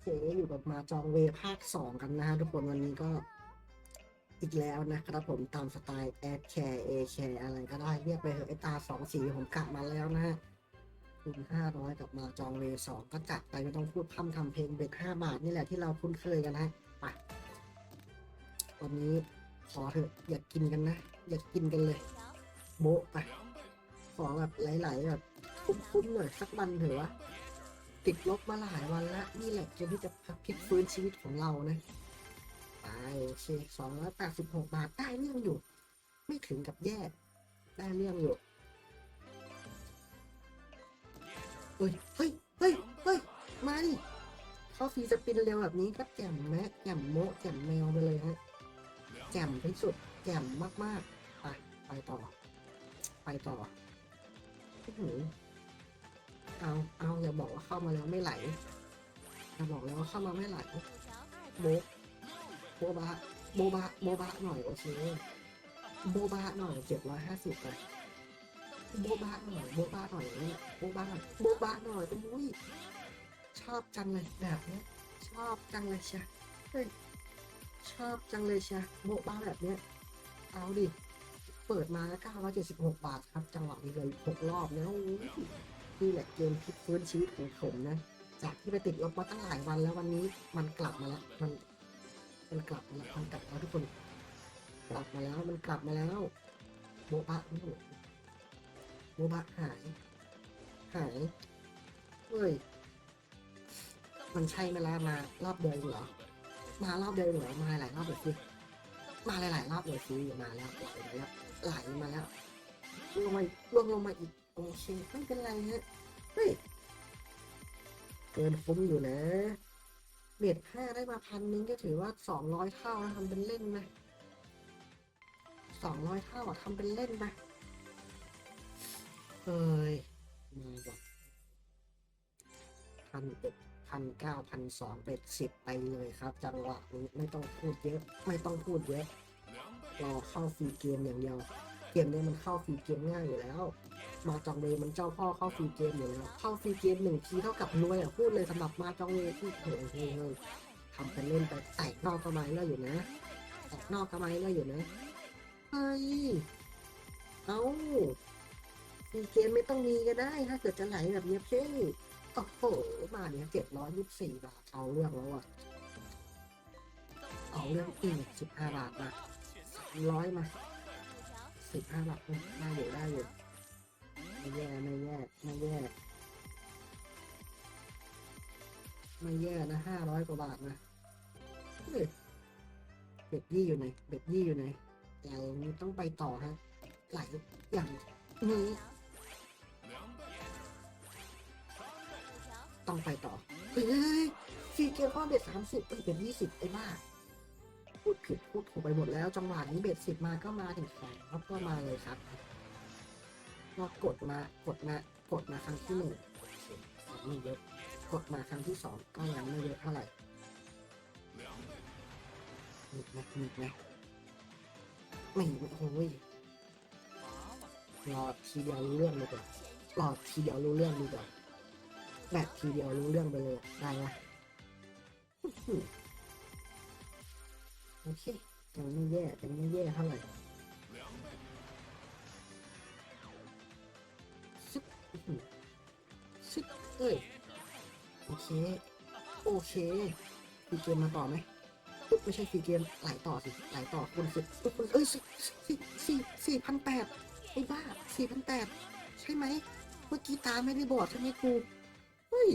เคอยู่กับมาจองเวภาคสองกันนะฮะทุกคนวันนี้ก็อีกแล้วนะครับผมตามสไตล์แอดแคร์เอแคร์อะไรก็ได้เรียกไปเถอะไอตาสองสีผมกลับมาแล้วนะฮะคุณห้าร้อยกับมาจองเวสองก็จัดไปไม่ต้องพูดพร่ำทำเพลงเบ็ดห้าบาทนี่แหละที่เราคุ้นเคยกันนะไปวันนี้ขอเถอะอยากกินกันนะ อยากกินกันเลย โบ๊ะไปขอแบบไหลๆแบบคุ้มๆหน่อยสักวันเถอะวะ ติดลบมาหลายวันล้วนี่แหละเกมที่จะพลิกฟื้นชีวิตของเรานะไปโอเคสองร้อยแปดสิบหกบาทได้เรื่องอยู่ ไม่ถึงกับแย่ได้เรื่องอยู่เฮ้ยเฮ้ยเฮ้ยเฮ้ยมาดิเข้าฟรีสปินเร็วแบบนี้ก็แจ่มแมะแจ่มโมแจ่มแมวไปเลยฮะแจ่มที่สุดแจ่มมากๆไปไปต่อ ไปต่ออื้อหือ เอาเอาอย่าบอกว่าเข้ามาแล้วไม่ไหลอย่าบอกแล้วว่าเข้ามาไม่ไหลโบโบบะโบบะโบบะหน่อยโอเคโบบะหน่อยเจ็ดร้อยห้าสิบไปโบบะหน่อยโบบะหน่อยเนี่ยโบบะหน่อยโบบะหน่อยอุ้ยชอบจังเลยแบบเนี้ยชอบจังเลยเชียเฮ้ยชอบจังเลยเชียโบบะแบบเนี้ยเอาดิเปิดมาแล้ว976บาทครับ จังหวะนี้เลยหกรอบแล้วโอ้ย นี่แหละเกมพลิกฟื้นชีวิตของผมนะ จากที่ไปติดลบมาตั้งหลายวันแล้ววันนี้มันกลับมาแล้ว มันมันกลับมาแล้วมันกลับมาแล้วทุกคน กลับมาแล้วมันกลับมาแล้วโบบะโอ้โหโบะหาย หายเฮ้ยมันใช่ไหมล่ะมารอบเดียวเหรอมารอบเดียวเหรอมาหลายรอบเลยสิมาหลายๆรอบเลยสิมาแล้วไหลมาแล้วไหลมาแล้วลงมาอีกลงลงมาอีก อเคไม่เป็นไรฮะเฮ้ยเกินคุ้มอยู่นะเบ็ดห้าได้มาพันนึงก็ถือว่าสองร้อยเท่านะทำเป็นเล่นนะสองร้อยเท่าอะทำเป็นเล่นนะเอ้ยมาบอกพันเอ็ดพันเก้าพันสองเป็ดสิบไปเลยครับจังหวะนี้ไม่ต้องพูดเยอะ ไม่ต้องพูดเยอะรอเข้าฟรีเกมอย่างเดียว เกมเนี้มันเข้าฟรีเกมง่ายอยู่แล้ว มาจองเวย์มันเจ้าพ่อเข้าฟรีเกมอยู่แล้ว เข้าฟรีเกมหนึ่งทีเท่ากับรวยอะพูดเลยสำหรับมาจองเวย์ที่เฮ้ยเฮ้ยเฮ้ยทำเป็นเล่นไปแตกนอกกระไม้แล้วอยู่นะแตกนอกกระไม้แล้วอยู่นะเฮ้ยเอาฟรีเกมไม่ต้องมีก็ได้ ถ้าเกิดจะไหลแบบเนี้ยเพ่โอ้โหมาเนี่ยเจ็ดร้อยยี่สิบสี่บาทเอาเรื่องแล้วอะเอาเรื่องอีกสิบห้าบาทมาร้อยมา สิบห้าบาทได้อยู่ได้อยู่ไม่แย่ไม่แย่ไม่แย่ไม่แย่นะห้าร้อยกว่าบาทนะเบ็ดยี่อยู่ไหนเบ็ดยี่อยู่ไหนแต่นี้ต้องไปต่อฮะไหลอย่างนี้ต้องไปต่อเฮ้ยฟรีเกมข้อเบ็ดสามสิบเบ็ดยี่สิบไอ้บ้า พูดผิดพูดถูกไปหมดแล้ว จังหวะนี้เบ็ดสิบมาก็มาถึงสองครับก็มาเลยครับก็กดมากดมากดมาครั้งที่หนึ่งไม่เยอะกดมาครั้งที่สองก็ยังไม่เยอะเท่าไหร่มีไหมมีไหมไม่โอ้ยรอทีเดียวรู้เรื่องเลยกว่ารอทีเดียวรู้เรื่องดีกว่าแบบทีเดียวรู้เรื่องไปเลยได้ไหม โอเคยังไม่แย่ยังไม่แย่เท่าไหร่ซึบซึบเอ้ยโอเค โอเคฟีเกมมาต่อไหมปุ๊บไม่ใช่ฟีเกมไหลต่อสิไหลต่อคุณสิปุ๊บคุณเอ้ยสี่สี่สี่สี่พันแปดไอ้บ้าสี่พันแปดใช่ไหมเมื่อกี้ตาไม่ได้บอดใช่ไหมครูเฮ้ย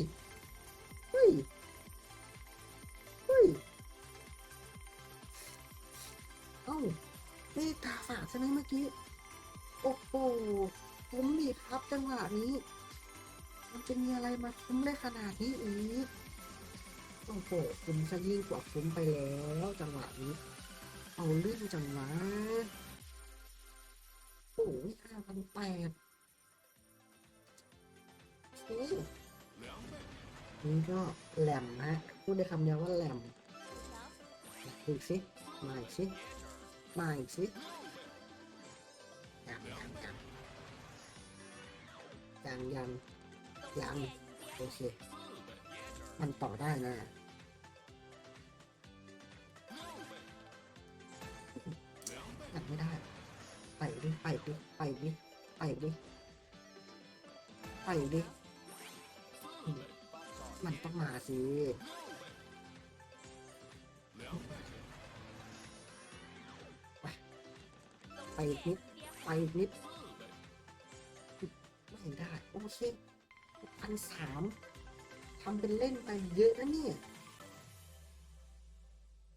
ไม่ตาฝาดใช่ไหมเมื่อกี้ โอ้โหคุ้มดีครับจังหวะนี้ มันจะมีอะไรมาคุ้มได้ขนาดนี้อีกโอ้โหคุ้มซะยิ่งกว่าคุ้มไปแล้วจังหวะนี้ เอาเรื่องจังหวะโอ้ยห้าพันแปดโอ้นี่ก็แหลมฮะพูดได้คำเดียวว่าแหลมอีกสิ มาอีกสิ มาอีกสิยังยังยังยังยังยังโอเค มันต่อได้นะยังไม่ได้ ไปดิ ไปดิ ไปดิ ไปดิ ไปดิ มันต้องมาสิ ไปอีกนิด ไปอีกนิด ไม่ได้ โอเคพันสามทำเป็นเล่นไปเยอะนะเนี่ย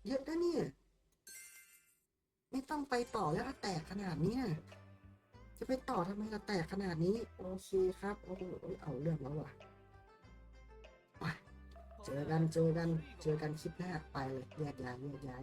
เยอะนะเนี่ย ไม่ต้องไปต่อแล้วแตกขนาดนี้จะไปต่อทำไมล่ะแตกขนาดนี้ โอเคครับ โอ้โหเอาเรื่องแล้วว่ะเจอกัน เจอกัน เจอกันคลิปหน้า ไปเลยแยกย้ายแยกย้าย